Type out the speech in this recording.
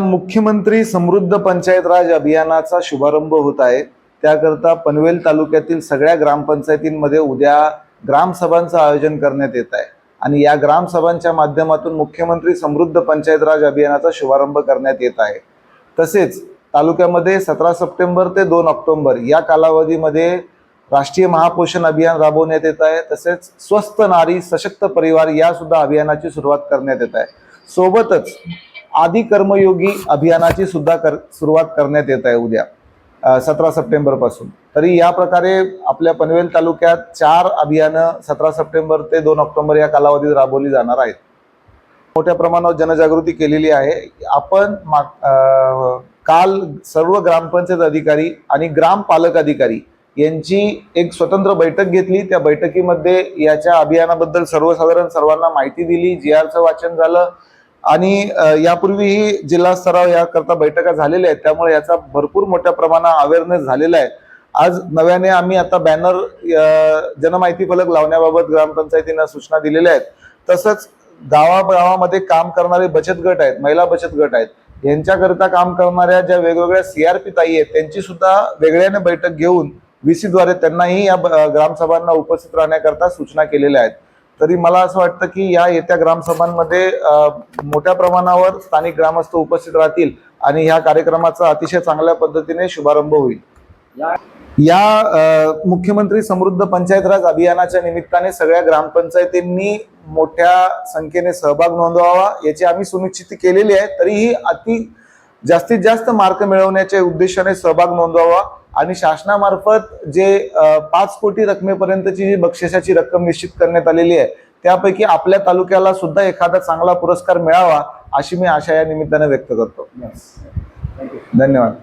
मुख्यमंत्री समृद्ध पंचायत राज अभियानाचा शुभारंभ होत आहे. त्याकरता पनवेल तालुक्यातील सगळ्या ग्रामपंचायतींमध्ये उद्या ग्रामसभांचं आयोजन करण्यात येत आहे. आणि या ग्रामसभांच्या माध्यमातून मुख्यमंत्री समृद्ध पंचायत राज अभियानाचा शुभारंभ करण्यात येत आहे. तसेच तालुक्यामध्ये सतरा सप्टेंबर ते दोन ऑक्टोबर या कालावधीमध्ये राष्ट्रीय महापोषण अभियान राबवण्यात येत आहे. तसेच स्वस्त नारी सशक्त परिवार या सुद्धा अभियानाची सुरुवात करण्यात येत आहे. सोबतच आदी कर्मयोगी अभियानाची सुद्धा कर सुरुवात करण्यात येत आहे उद्या सतरा सप्टेंबरपासून. तरी या प्रकारे आपल्या पनवेल तालुक्यात चार अभियानं सतरा सप्टेंबर ते दोन ऑक्टोबर या कालावधीत राबवली जाणार आहेत. मोठ्या प्रमाणावर जनजागृती केलेली आहे. आपण काल सर्व ग्रामपंचायत अधिकारी आणि ग्रामपालक अधिकारी यांची एक स्वतंत्र बैठक घेतली. त्या बैठकीमध्ये याच्या अभियानाबद्दल सर्वसाधारण सर्वांना माहिती दिली. जी आरचं वाचन झालं. आणि यापूर्वीही जिल्हा स्तरावर याकरता बैठका झालेल्या आहेत. त्यामुळे याचा भरपूर मोठ्या प्रमाणात अवेअरनेस झालेला आहे. आज नव्याने आम्ही आता बॅनर जनमाहिती फलक लावण्याबाबत ग्रामपंचायतींना सूचना दिलेल्या आहेत. तसंच गावागावामध्ये काम करणारे बचत गट आहेत महिला बचत गट आहेत. यांच्याकरिता काम करणाऱ्या ज्या वेगवेगळ्या सीआरपी ताई आहेत त्यांची सुद्धा वेगळ्याने बैठक घेऊन VC द्वारे त्यांनाही या ग्रामसभांना उपस्थित राहण्याकरता सूचना केलेल्या आहेत. तरी मला असं वाटतं की या येत्या ग्रामसभांमध्ये मोठ्या प्रमाणावर स्थानिक ग्रामस्थ उपस्थित राहतील आणि ह्या कार्यक्रमाचा अतिशय चांगल्या पद्धतीने शुभारंभ होईल. या मुख्यमंत्री समृद्ध पंचायत राज अभियानाच्या निमित्ताने सगळ्या ग्रामपंचायतींनी मोठ्या संख्येने सहभाग नोंदवावा याची आम्ही सुनिश्चित केलेली आहे. तरीही अति जास्तीत जास्त मार्क मिळवण्याच्या उद्देशाने सहभाग नोंदवावा. आणि शासनामार्फत जे पाच कोटी रकमेपर्यंतची जी बक्षिसाची रक्कम निश्चित करण्यात आलेली आहे त्यापैकी आपल्या तालुक्याला सुद्धा एखादा चांगला पुरस्कार मिळावा अशी मी आशा या निमित्ताने व्यक्त करतो. धन्यवाद.